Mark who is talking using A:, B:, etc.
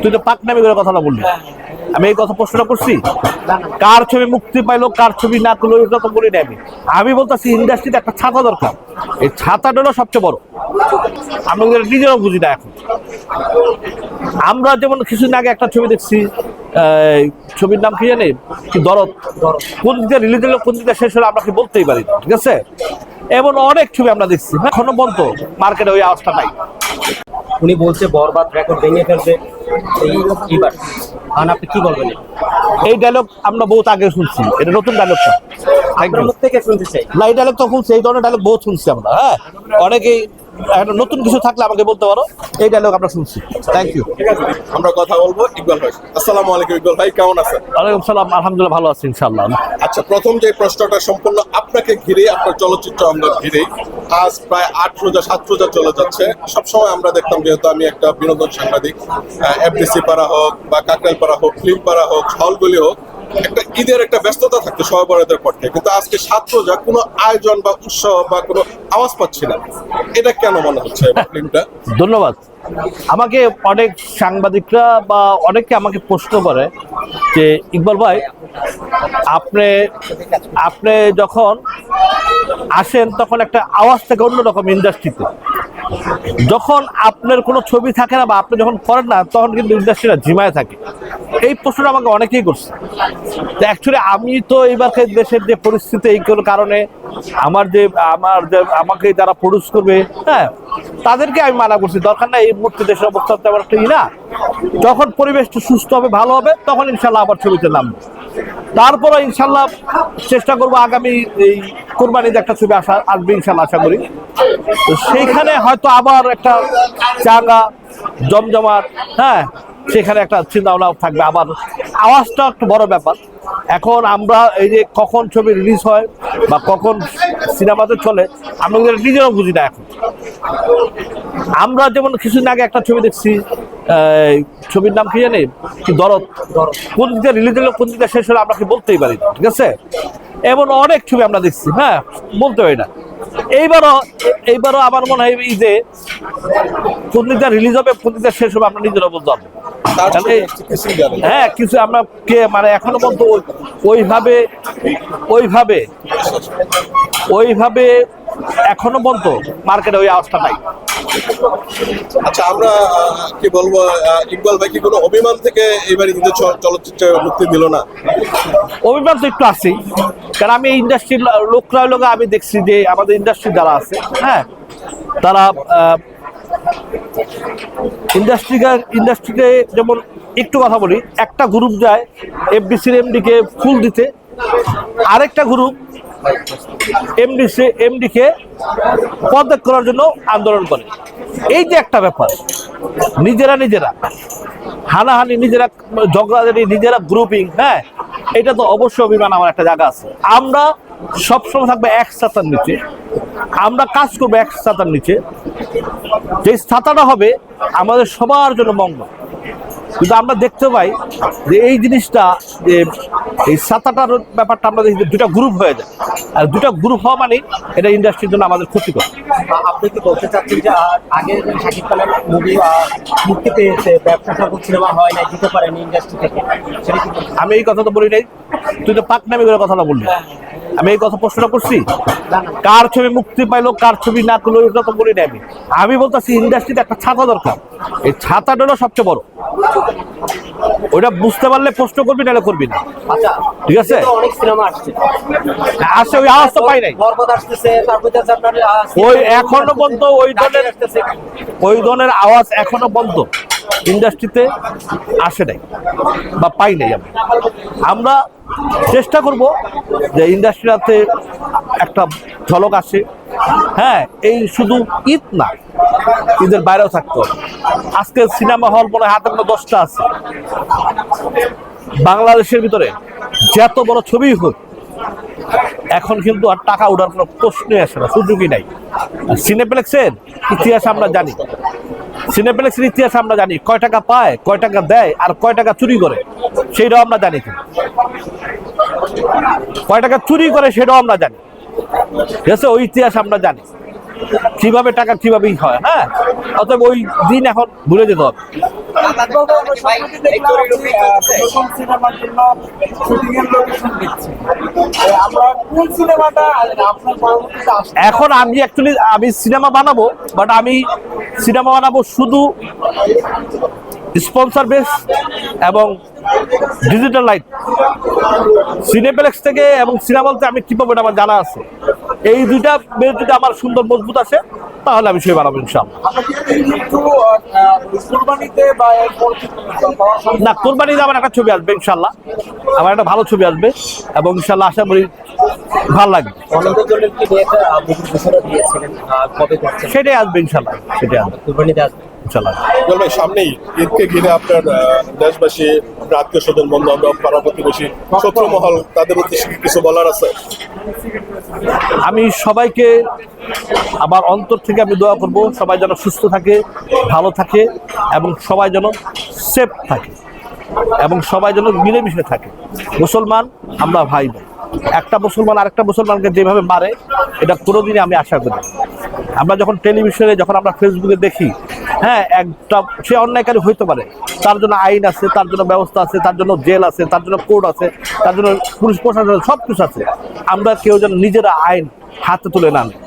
A: তুই তো পাকনামি করে কথাটা বললি। আমি এই কথা প্রশ্নটা করছি। কার ছবি মুক্তি পাইলো, কার ছবি না করল এটা তো বলি না আমি। আমি বলতেছি ইন্ডাস্ট্রিতে একটা ছাতা দরকার। এই ছাতাটা হলো সবচেয়ে বড়। আমি নিজেরাও বুঝি না এখন। আমরা যেমন কিছুদিন আগে একটা ছবি দেখছি ছবির নাম কি জানি? কি দরদ? কোন দিকে রিলিজ হলো, কোন দিকে শেষ হলো, আমরা কি বলতেই পারি ঠিক আছে? এমন অনেক ছবি আমরা দেখছি। এখনও বন্ধ মার্কেটে ওই আওয়াজটা নাই।
B: উনি বলছে, বরবাদ রেকর্ড ভেঙে ফেলবে। এই এবার কারণ আপনি কি বলবেন?
A: এই ডায়লগ আমরা বহুত আগে শুনছি। এটা নতুন ডায়লগটা
B: থেকে শুনতে চাই।
A: না এই ডায়লগ তো শুনছি এই ধরনের ডায়লগ বহুত শুনছি আমরা হ্যাঁ? অনেকেই একটা নতুন কিছু থাকলে আমাকে বলতে পারো। এই ডায়লগ আমরা শুনছি। থ্যাংক ইউ
C: আমরা কথা বলব ইকবাল ভাই। আসসালামু আলাইকুম ইকবাল ভাই কেমন আছেন?
A: ওয়ালাইকুম সালাম আলহামদুলিল্লাহ ভালো আছি ইনশাআল্লাহ।
C: আচ্ছা প্রথম যে প্রশ্নটা সম্পূর্ণ আপনাকে ঘিরে আপনার চলচ্চিত্র আমরা ঘিরে আজ প্রায় আট রোজা সাত রোজা চলে যাচ্ছে। সবসময় আমরা দেখতাম যেহেতু আমি একটা বিনোদন সাংবাদিক এফডিসি পাড়া হোক বা কাকরাইল পাড়া হোক ফিল্ম পাড়া হোক হলগুলি হোক একটা ঈদের একটা ব্যস্ততা থাকতো সহবরাদের পর থেকে। কিন্তু আজকে সাত রোজা কোনো আয়োজন বা উৎসব বা কোনো আওয়াজ পাচ্ছি না। এটা কেন মনে হচ্ছে
A: ধন্যবাদ। আমাকে অনেক সাংবাদিকরা বা অনেকে আমাকে প্রশ্ন করে যে, ইকবাল ভাই, আপনি আপনি যখন আসেন তখন একটা আওয়াজ থেকে অন্যরকম ইন্ডাস্ট্রিতে। যখন আপনার কোনো ছবি থাকে না বা আপনি যখন করেন না, তখন কিন্তু ইন্ডাস্ট্রিটা ঝিমায় থাকে। এই প্রশ্নটা আমাকে অনেকেই করছে। তো অ্যাকচুয়ালি আমি তো এইবারকে দেশের যে পরিস্থিতি, এই কারণে আমার যে আমার যে, আমাকে যারা প্রডিউস করবে হ্যাঁ তাদেরকে আমি মানা করছি। দরকার না এই মুহূর্তে দেশের অবস্থা তেমন একটা না। যখন পরিবেশটা সুস্থ হবে, ভালো হবে, তখন ইনশাল্লাহ আবার ছবিতে নামবো। তারপরে ইনশাল্লাহ চেষ্টা করব আগামী এই কোরবানিতে একটা ছবি আসা আসবে ইনশাল্লাহ আশা করি। তো সেইখানে হয়তো আবার একটা চাঙ্গা, জমজমাট হ্যাঁ সেখানে একটা চিন্তা ভাবনা থাকবে। আবার আওয়াজটা একটা বড় ব্যাপার। এখন আমরা এই যে কখন ছবি রিলিজ হয় বা কখন সিনেমাতে চলে, আমরা নিজেরাও বুঝি না এখন। আমরা যেমন কিছুদিন আগে একটা ছবি দেখছি ছবির নাম কি জানি? কি দরদ? কোন দিকে রিলিজ হলো কোন দিকে শেষ হলো আমরা কি বলতেই পারি ঠিক আছে? এমন অনেক ছবি আমরা দেখছি হ্যাঁ? বলতে পারি না। এইবারও এইবারও আমার মনে হয় এই যে কোন দিকটা রিলিজ হবে কোন দিকটা শেষ হবে আমরা নিজেরা বলতে পারব। হ্যাঁ কিছু আমরা কে মানে এখনও পর্যন্ত ওইভাবে ওইভাবে ওইভাবে এখনও পর্যন্ত মার্কেটে ওই আওয়াজটা নাই।
C: আচ্ছা আমরা কি বলব ইকবাল ভাই কি কোনো অভিমান থেকে এবারে কিন্তু চলচ্চিত্রে মুক্তি দিল না?
A: অভিমান তো একটু আছেই। কারণ আমি ইন্ডাস্ট্রির লোকরা লোক আমি দেখছি যে আমাদের ইন্ডাস্ট্রি যারা আছে হ্যাঁ তারা ইন্ডাস্ট্রি ইন্ডাস্ট্রিতে যেমন একটু কথা বলি, একটা গ্রুপ যায় এফবিসির এমডিকে ফুল দিতে, আরেকটা গ্রুপ এমডিসি এমডিকে পদত্যাগ করার জন্য আন্দোলন করে। এই যে একটা ব্যাপার, নিজেরা নিজেরা, হানাহানি, নিজেরা ঝগড়াঝাটি, নিজেরা গ্রুপিং হ্যাঁ? এটা তো অবশ্যই অভিমান আমার একটা জায়গা আছে। আমরা সবসময় থাকবে এক ছাতার নিচে। আমরা কাজ করব এক ছাতার নিচে। যে ছাতাটা হবে আমাদের সবার জন্য মঙ্গল। কিন্তু আমরা দেখতে পাই যে এই জিনিসটা যে এই ছাতাটার ব্যাপারটা আমরা দেখি দুটা গ্রুপ হয়ে যায়। আর দুটা গ্রুপ হওয়া মানে এটা ইন্ডাস্ট্রির জন্য আমাদের ক্ষতিকর।
B: আপনি কি বলতে চাচ্ছেন যে আগে শাকিব খানের মুভি মুক্তি পেয়েছে ব্যবসা সফল সিনেমা হয় না দিতে পারেন ইন্ডাস্ট্রি থেকে
A: আমি এই কথা তো বলি নাই। তুই তো পাকনামি করে কথাটা বললি। আমি এই কথা প্রশ্নটা করছি। কার ছবি মুক্তি পাইলো কার ছবি না করল এটা তো বলি নাই আমি। আমি বলতেছি ইন্ডাস্ট্রিতে একটা ছাতা দরকার। এই ছাতাটা সবচেয়ে বড়। ওইটা বুঝতে পারলে প্রশ্ন করবি নাহলে করবি না।
B: আচ্ছা
A: ঠিক আছে?
B: অনেক সিনেমা আসছে।
A: আসে ওই আওয়াজ তো পাই নাই। ওই এখনও পর্যন্ত ওই ধরনের ওই ধরনের আওয়াজ এখনও বন্ধ। ইন্ডাস্ট্রিতে আসে নাই বা পাই নাই আমরা। আমরা চেষ্টা করব যে ইন্ডাস্ট্রিতে একটা ঝলক আসে। হ্যাঁ এই শুধু ঈদ না, ঈদের বাইরেও থাকতে আজকে সিনেমা হল মনে হাতে কোনো দশটা আছে। বাংলাদেশের ভিতরে যত বড় ছবি হোক, এখন কিন্তু আর টাকা ওঠার কোনো প্রশ্নই আসে না, সুযোগই নাই। সিনেপ্লেক্সের ইতিহাস আমরা জানি। সিনেপ্লেক্সের ইতিহাস আমরা জানি, কয় টাকা পায়, কয় টাকা দেয়, আর কয় টাকা চুরি করে, সেইটাও আমরা জানি। কয় টাকা চুরি করে, সেটাও আমরা জানি। আছে ওই ইতিহাস আমরা জানি। কীভাবে টাকা কিভাবেই হয় হ্যাঁ? অতএব ওই দিন এখন ভুলে যেতে হবে। এখন আমি অ্যাকচুয়ালি আমি সিনেমা বানাবো বাট আমি সিনেমা বানাবো শুধু স্পন্সর বেস এবং ডিজিটাল লাইট সিনেপ্লেক্স থেকে এবং সিনেমা বলতে আমি কী পাবো এটা আমার জানা আছে? এই দুইটা বেস যদি আমার সুন্দর মজবুত আছে তাহলে আমি সেই বানাবো ইনশাল্লাহ
B: সম্ভাবনা
A: না কোরবানিতে আমার একটা ছবি আসবে ইনশাল্লাহ আমার একটা ভালো ছবি আসবে এবং ইনশাল্লাহ আশা করি ভালো লাগবে। সেটাই আসবে ইনশাল্লাহ সেটাই আসবে।
B: কুরবানিতে আসবে।
C: ভাই, সামনেই ঈদকে ঘিরে আপনার দেশবাসী, আত্মীয় স্বজন বন্ধু বান্ধব পাড়া প্রতিবেশী তাদের উদ্দেশ্যে কিছু বলার আছে?
A: আমি সবাইকে আমার অন্তর থেকে আমি দোয়া করব, সবাই যেন সুস্থ থাকে, ভালো থাকে, এবং সবাই যেন সেফ থাকে, এবং সবাই যেন মিলেমিশে থাকে। মুসলমান, আমরা ভাই ভাই একটা মুসলমান আরেকটা মুসলমানকে যেভাবে মারে, এটা কোনোদিনই আমি আশা করি আমরা যখন টেলিভিশনে যখন আমরা ফেসবুকে দেখি হ্যাঁ একটা সে অন্যায়কারী হইতে পারে তার জন্য আইন আছে, তার জন্য ব্যবস্থা আছে, তার জন্য জেল আছে, তার জন্য কোর্ট আছে, তার জন্য পুলিশ প্রশাসন সব কিছু আছে আমরা কেউ যেন নিজেরা আইন হাতে তুলে না নিই।